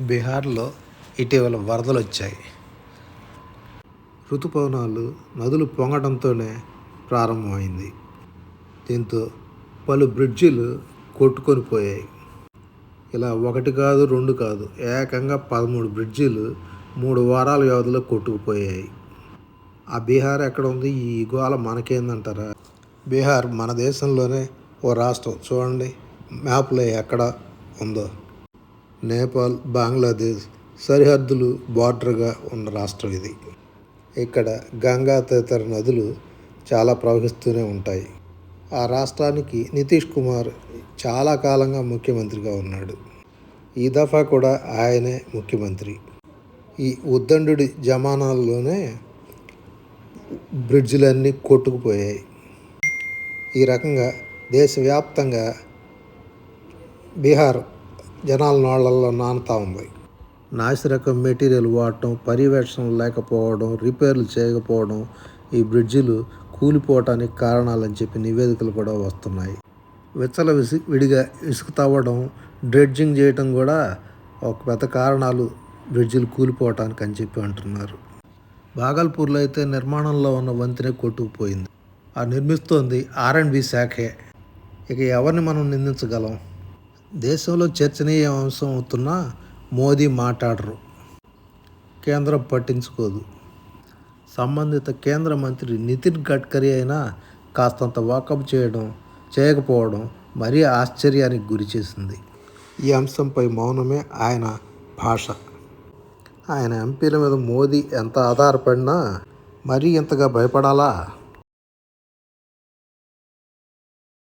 బీహార్లో ఇటీవల వరదలు వచ్చాయి. ఋతుపవనాలు నదులు పొంగడంతోనే ప్రారంభమైంది. దీంతో పలు బ్రిడ్జిలు కొట్టుకొని పోయాయి. ఇలా ఒకటి కాదు రెండు కాదు ఏకంగా పదమూడు బ్రిడ్జిలు మూడు వారాల వ్యవధిలో కొట్టుకుపోయాయి. ఆ బీహార్ ఎక్కడ ఉంది? ఈ గోళ మనకేందంటారా? బీహార్ మన దేశంలోనే ఓ రాష్ట్రం. చూడండి మ్యాప్లో ఎక్కడ ఉందో. నేపాల్ బంగ్లాదేశ్ సరిహద్దులు బార్డర్గా ఉన్న రాష్ట్రం ఇది. ఇక్కడ గంగా తదితర నదులు చాలా ప్రవహిస్తూనే ఉంటాయి. ఆ రాష్ట్రానికి నితీష్ కుమార్ చాలా కాలంగా ముఖ్యమంత్రిగా ఉన్నాడు. ఈ దఫా కూడా ఆయనే ముఖ్యమంత్రి. ఈ ఉద్దండు జమానాల్లోనే బ్రిడ్జిలన్నీ కొట్టుకుపోయాయి. ఈ రకంగా దేశవ్యాప్తంగా బీహార్ జనాల నోళ్ళలో నానుతా ఉంది. నాసిరకం మెటీరియల్ వాడటం పర్యవేక్షణ లేకపోవడం రిపేర్లు చేయకపోవడం ఈ బ్రిడ్జిలు కూలిపోవటానికి కారణాలని చెప్పి నివేదికలు కూడా వస్తున్నాయి. విచ్చల విసి విడిగా ఇసుక తవ్వడం డ్రెడ్జింగ్ చేయటం కూడా ఒక పెద్ద కారణాలు బ్రిడ్జిలు కూలిపోవటానికి అని చెప్పి అంటున్నారు. బాగల్పూర్లో అయితే నిర్మాణంలో ఉన్న వంతెన కొట్టుకుపోయింది. ఆ నిర్మిస్తోంది ఆర్ అండ్ బి శాఖే. ఇక ఎవరిని మనం నిందించగలం? దేశంలో చర్చనీయ అంశం మోదీ మాట్లాడరు. కేంద్రం పట్టించుకోదు. సంబంధిత కేంద్ర మంత్రి నితిన్ గడ్కరీ అయినా కాస్తంత వాకప్ చేయడం చేయకపోవడం మరీ ఆశ్చర్యానికి గురి చేసింది. ఈ అంశంపై మౌనమే ఆయన భాష. ఆయన ఎంపీల మీద మోదీ ఎంత ఆధారపడినా మరీ ఇంతగా భయపడాలా?